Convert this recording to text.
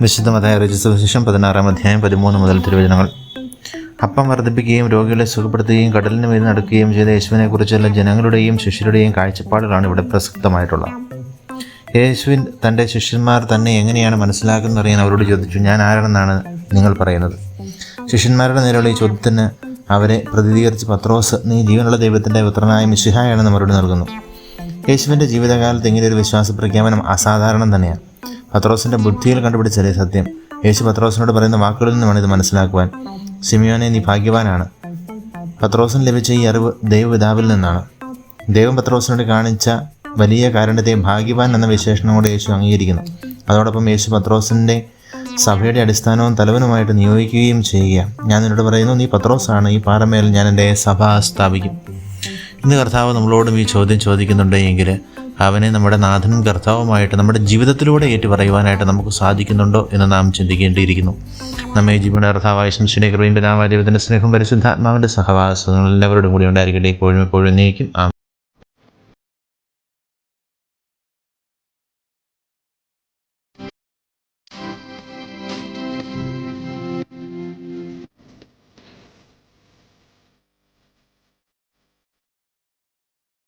വിശുദ്ധ മതായ രജിസ്റ്റർ ശേഷം പതിനാറാം അധ്യായം പതിമൂന്ന് മുതൽ തിരുവചനങ്ങൾ. അപ്പം വർദ്ധിപ്പിക്കുകയും രോഗികളെ സുഖപ്പെടുത്തുകയും കടലിന് മേൽ നടക്കുകയും ചെയ്ത യേശുവിനെക്കുറിച്ചുള്ള ജനങ്ങളുടെയും ശിഷ്യരുടെയും കാഴ്ചപ്പാടുകളാണ് ഇവിടെ പ്രസക്തമായിട്ടുള്ളത്. യേശുവിൻ തന്റെ ശിഷ്യന്മാർ തന്നെ എങ്ങനെയാണ് മനസ്സിലാക്കുന്നത് അറിയാൻ അവരോട് ചോദിച്ചു ഞാൻ ആരാണെന്നാണ് നിങ്ങൾ പറയുന്നത്? ശിഷ്യന്മാരുടെ നേരെയുള്ള ഈ ചോദ്യത്തിന് അവരെ പ്രതികരിച്ച് പത്രോസ് നീ ജീവനുള്ള ദൈവത്തിന്റെ പുത്രനായ മിശിഹായാണെന്ന് മറുപടി നൽകുന്നു. യേശുവിന്റെ ജീവിതകാലത്ത് ഇങ്ങനെ ഒരു വിശ്വാസ പ്രഖ്യാപനം അസാധാരണം തന്നെയാണ്. പത്രോസിന്റെ ബുദ്ധിയിൽ കണ്ടുപിടിച്ചതേ സത്യം. യേശു പത്രോസിനോട് പറയുന്ന വാക്കുകളിൽ നിന്നുമാണ് ഇത് മനസ്സിലാക്കുവാൻ. സിമിയോനെ നീ ഭാഗ്യവാനാണ്. പത്രോസിന് ലഭിച്ച ഈ അറിവ് ദൈവപിതാവിൽ നിന്നാണ്. ദൈവം പത്രോസിനോട് കാണിച്ച വലിയ കാരണത്തെ ഭാഗ്യവാൻ എന്ന വിശേഷണം കൂടെ യേശു അംഗീകരിക്കുന്നു. അതോടൊപ്പം യേശു പത്രോസിന്റെ സഭയുടെ അടിസ്ഥാനവും തലവനുമായിട്ട് നിയോഗിക്കുകയും ചെയ്യുക ഞാൻ നിന്നോട് പറയുന്നു നീ പത്രോസാണ്. ഈ പാറമേൽ ഞാൻ എന്റെ സഭ സ്ഥാപിക്കും. ഇന്ന് കർത്താവ് നമ്മളോടും ഈ ചോദ്യം ചോദിക്കുന്നുണ്ടെങ്കിൽ അവനെ നമ്മുടെ നാഥനും കർത്താവുമായിട്ട് നമ്മുടെ ജീവിതത്തിലൂടെ ഏറ്റു പറയുവാനായിട്ട് നമുക്ക് സാധിക്കുന്നുണ്ടോ എന്ന് നാം ചിന്തിക്കേണ്ടിയിരിക്കുന്നു. നമ്മെ ജീവന കർത്താവായ ശംശിനെ കൃപയും പിതാവായ ദൈവത്തിന്റെ സ്നേഹം പരിശുദ്ധാത്മാവിന്റെ സഹവാസങ്ങൾ എല്ലാവരോടും കൂടി ഉണ്ടായിരിക്കട്ടെ. എപ്പോഴും എപ്പോഴും നീക്കും ആ